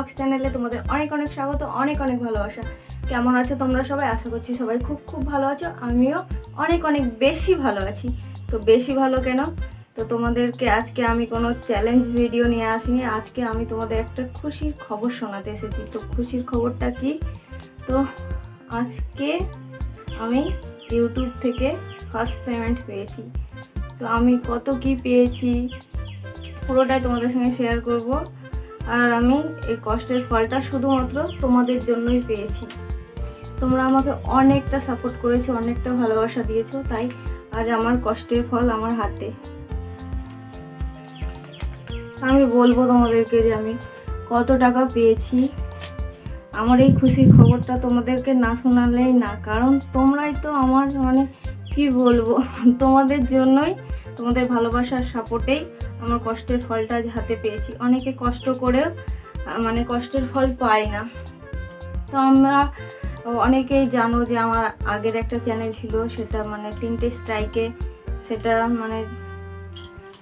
Blogs চ্যানেলে তোমাদের অনেক অনেক স্বাগত, অনেক অনেক ভালোবাসা। কেমন আছো তোমরা সবাই? আশা করছি সবাই খুব খুব ভালো আছো। আমিও অনেক অনেক বেশি ভালো আছি। তো বেশি ভালো কেন? তো তোমাদেরকে আজকে আমি কোনো চ্যালেঞ্জ ভিডিও নিয়ে আসিনি। আজকে আমি তোমাদের একটা খুশির খবর শোনাতে এসেছি। তো খুশির খবরটা কি? তো আজকে আমি ইউটিউব থেকে ফার্স্ট পেমেন্ট পেয়েছি। তো আমি কত কি পেয়েছি? পুরোটাই তোমাদের সঙ্গে শেয়ার করব। আর আমি এই কষ্টের ফলটা শুধুমাত্র তোমাদের জন্যই পেয়েছি। তোমরা আমাকে অনেকটা সাপোর্ট করেছ, অনেকটা ভালোবাসা দিয়েছ, তাই আজ আমার কষ্টের ফল আমার হাতে। আমি বলব তোমাদেরকে যে আমি কত টাকা পেয়েছি। আমার এই খুশির খবরটা তোমাদেরকে না শোনালেই না, কারণ তোমরাই তো আমার মানে কি বলব? তোমাদের জন্যই, তোমাদের ভালোবাসার সাপোর্টেই আমার কষ্টের ফলটা আজ হাতে পেয়েছি। অনেকে কষ্ট করেও মানে কষ্টের ফল পায় না। তো আমরা অনেকেই জানো যে আমার আগের একটা চ্যানেল ছিল, সেটা মানে তিনটে স্ট্রাইকে সেটা মানে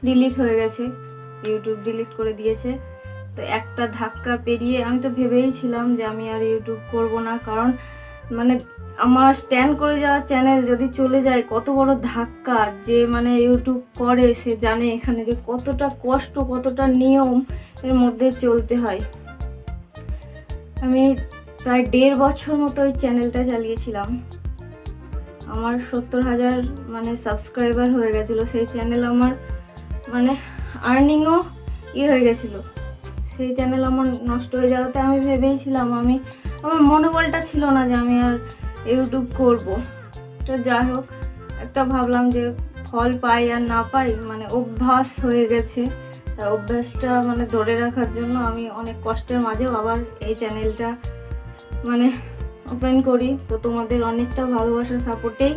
ডিলিট হয়ে গেছে। ইউটিউব ডিলিট করে দিয়েছে। তো একটা ধাক্কা পেরিয়ে আমি তো ভেবেই ছিলাম যে আমি আর ইউটিউব করব না, কারণ মানে আমার স্ট্যান্ড করে যাওয়া চ্যানেল যদি চলে যায়, কত বড় ধাক্কা যে মানে ইউটিউব করে, সে জানে এখানে যে কতটা কষ্ট, কতটা নিয়ম এর মধ্যে চলতে হয়। আমি প্রায় দেড় বছর মতো ওই চ্যানেলটা চালিয়েছিলাম। আমার সত্তর হাজার মানে সাবস্ক্রাইবার হয়ে গেছিল। সেই চ্যানেল আমার মানে আর্নিংও ই হয়ে গেছিল। সেই চ্যানেল আমার নষ্ট হয়ে যাওয়াতে আমি ভেবেইছিলাম আমি, আমার মনোবলটা ছিল না যে আমি আর ইউটিউব করব। তো যাই হোক, একটা ভাবলাম যে ফল পাই আর না পাই মানে অভ্যাস হয়ে গেছে। অভ্যাসটা মানে ধরে রাখার জন্য আমি অনেক কষ্টের মাঝেও আবার এই চ্যানেলটা মানে ওপেন করি। তো তোমাদের অনেকটা ভালোবাসার সাপোর্টেই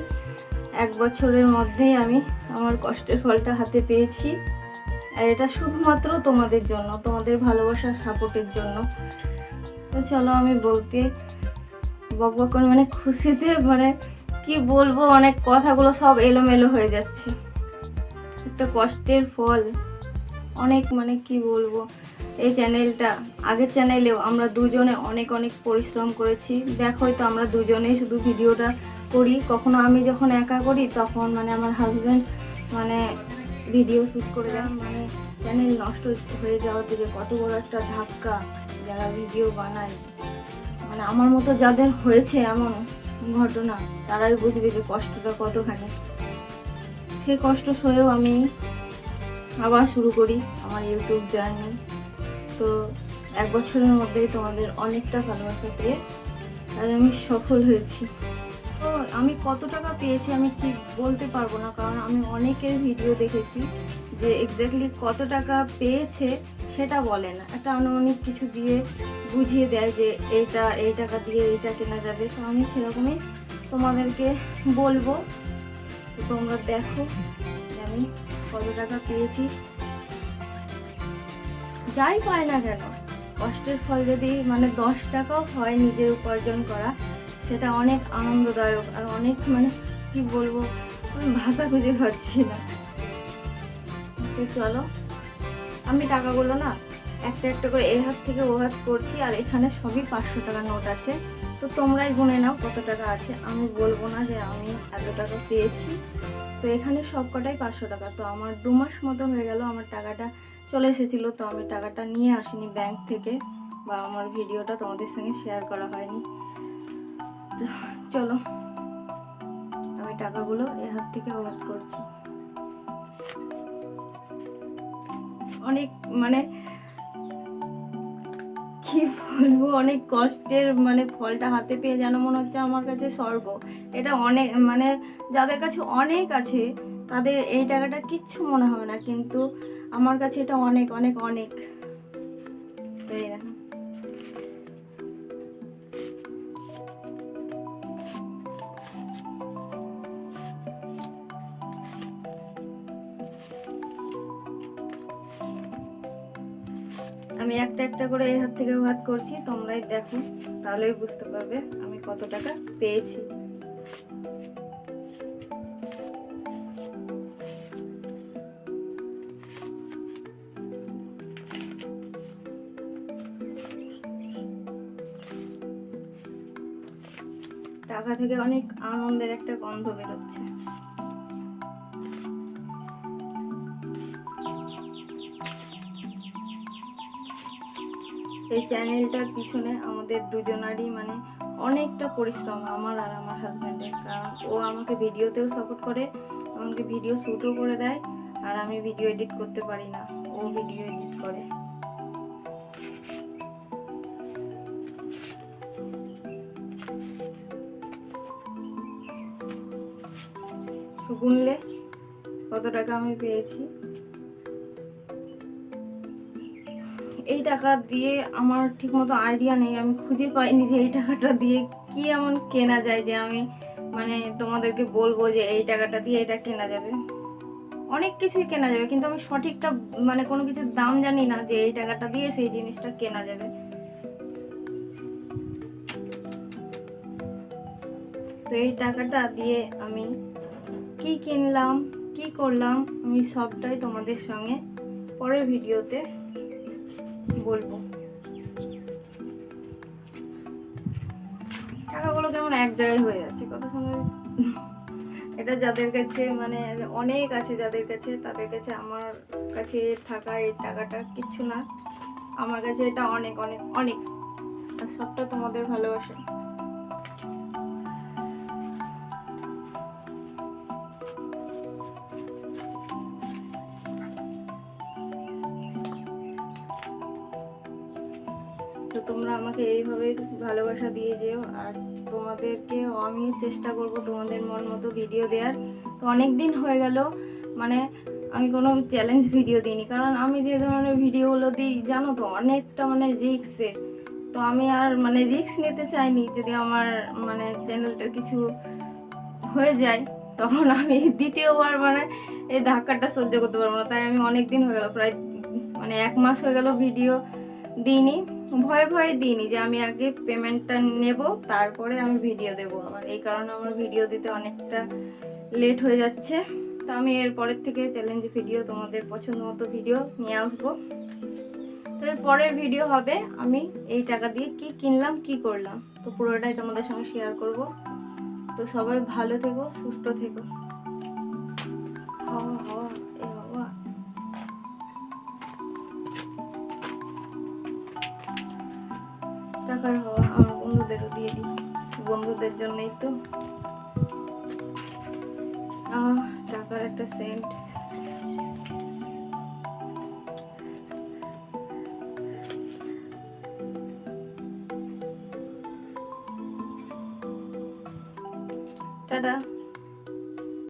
এক বছরের মধ্যেই আমি আমার কষ্টের ফলটা হাতে পেয়েছি। আর এটা শুধুমাত্র তোমাদের জন্য, তোমাদের ভালোবাসার সাপোর্টের জন্য। তো চলো আমি বলতে বক বক করে মানে খুশিতে মানে কি বলব, অনেক কথাগুলো সব এলোমেলো হয়ে যাচ্ছে। একটা কষ্টের ফল। অনেক মানে কি বলব, এই চ্যানেলটা, আগের চ্যানেলেও আমরা দুজনে অনেক অনেক পরিশ্রম করেছি। দেখোই তো আমরা দুজনেই শুধু ভিডিওটা করি। কখনো আমি যখন একা করি, তখন মানে আমার হাজব্যান্ড মানে ভিডিও শ্যুট করে দেয়। মানে চ্যানেল নষ্ট হয়ে যাওয়াতে যে কত বড় একটা ধাক্কা। যারা ভিডিও বানায় মানে আমার মতো যাদের হয়েছে এমন ঘটনা, তারাই বুঝবে যে কষ্টটা কতখানি। সে কষ্ট সয়েও আমি আবার শুরু করি আমার ইউটিউব জার্নি। তো এক বছরের মধ্যেই তোমাদের অনেকটা ভালোবাসা পেয়ে আমি সফল হয়েছি। আমি কত টাকা পেয়েছি আমি ঠিক বলতে পারব না, কারণ আমি অনেকের ভিডিও দেখেছি যে এক্স্যাক্টলি কত টাকা পেয়েছে সেটা বলে না। একটা আনুমানিক কিছু দিয়ে বুঝিয়ে দেয় যে এইটা এই টাকা দিয়ে এইটা কেনা যাবে। তো আমি সেরকমই তোমাদেরকে বলব, তো তোমরা দেখো আমি কত টাকা পেয়েছি। যাই পায় না কেন, কষ্টের ফল যদি মানে দশ টাকাও হয় নিজের উপার্জন করা সেটা অনেক আনন্দদায়ক আর অনেক মানে কি বলব ভাষা খুঁজে পাচ্ছি না। চলো, আমি টাকাগুলো না একটা একটা করে এ হাত থেকে ও হাত করছি আর এখানে সবই পাঁচশো টাকা নোট আছে। তো তোমরাই গুনে নাও কত টাকা আছে। আমি বলব না যে আমি এত টাকা পেয়েছি। তো এখানে সব কটাই পাঁচশো টাকা। তো আমার দু মাস মতো হয়ে গেল আমার টাকাটা চলে এসেছিল। তো আমি টাকাটা নিয়ে আসিনি ব্যাংক থেকে বা আমার ভিডিওটা তোমাদের সঙ্গে শেয়ার করা হয়নি। চলো। আমি টাকাগুলো এ হাত থেকে ও করছি। অনেক মানে কি বলব, অনেক কষ্টের মানে ফলটা হাতে পেয়ে যেন মনে হচ্ছে আমার কাছে স্বর্গ। এটা অনেক মানে যাদের কাছে অনেক আছে, তাদের এই টাকাটা কিচ্ছু মনে হবে না, কিন্তু আমার কাছে এটা অনেক অনেক অনেক। আমি একটা একটা করে এই হাত থেকে হাত করছি, তোমরাই দেখো, তাহলেই বুঝতে পারবে আমি কত টাকা পেয়েছি। টাকা থেকে অনেক আনন্দের একটা গন্ধ বেরোচ্ছে। এই চ্যানেলটার পিছনে আমাদের দুজনারই মানে অনেকটা পরিশ্রম, আমার আর আমার হাজব্যান্ডের কারণ ও আমাকে ভিডিওতেও সাপোর্ট করে এমনকি ভিডিও শ্যুটও করে দেয়, আর আমি ভিডিও এডিট করতে পারি না, ও ভিডিও এডিট করে। গুনলে কত টাকা আমি পেয়েছি? এই টাকা দিয়ে আমার ঠিকমতো আইডিয়া নেই, আমি খুঁজে পাইনি যে এই টাকাটা দিয়ে কি এমন কেনা যায় যে আমি মানে তোমাদেরকে বলব যে এই টাকাটা দিয়ে এটা কেনা যাবে। অনেক কিছুই কেনা যাবে, কিন্তু আমি সঠিকটা মানে কোনো কিছুর দাম জানি না যে এই টাকাটা দিয়ে সেই জিনিসটা কেনা যাবে। তো এই টাকাটা দিয়ে আমি কি কিনলাম, কি করলাম, আমি সবটাই তোমাদের সঙ্গে পরের ভিডিওতে বলব। টাকাগুলো কেমন এক জায়গায় হয়ে যাচ্ছে কথা সুন্দর এটা যাদের কাছে মানে অনেক আছে যাদের কাছে, তাদের কাছে আমার কাছে থাকা এই টাকাটা কিচ্ছু না। আমার কাছে এটা অনেক অনেক অনেক। আর সবটা তোমাদের ভালোবাসা। তো তোমরা আমাকে এইভাবে ভালোবাসা দিয়ে যেও। আর তোমাদেরকেও আমি চেষ্টা করব তোমাদের মন মতো ভিডিও দেওয়ার তো অনেক দিন হয়ে গেল মানে আমি কোনো চ্যালেঞ্জ ভিডিও দিইনি। কারণ আমি যে ধরনের ভিডিওগুলো দিই, জানো তো, অনেকটা মানে রিক্সের তো আমি আর মানে রিস্ক নিতে চাইনি, যদি আমার মানে চ্যানেলটার কিছু হয়ে যায়, তখন আমি দ্বিতীয়বার মানে এই ধাক্কাটা সহ্য করতে পারব না। তাই আমি অনেক দিন হয়ে গেল, প্রায় মানে এক মাস হয়ে গেল ভিডিও দিইনি। ভয়ে ভয়ে দিইনি যে আমি আগে পেমেন্টটা নেব, তারপরে আমি ভিডিও দেবো। আবার এই কারণে আমার ভিডিও দিতে অনেকটা লেট হয়ে যাচ্ছে। তো আমি এর পরের থেকে চ্যালেঞ্জ ভিডিও তোমাদের পছন্দ মতো ভিডিও নিয়ে আসব। তো পরের ভিডিও হবে, আমি এই টাকা দিয়ে কি কিনলাম, কি করলাম। তো পুরোটাই তোমাদের সঙ্গে শেয়ার করব। তো সবাই ভালো থেকো, সুস্থ থেকো। হাওয়া টাকার হওয়া আমার বন্ধুদেরও দিয়ে দিই। বন্ধুদের জন্যই তো। টাকার একটা সেন্ট টাটা।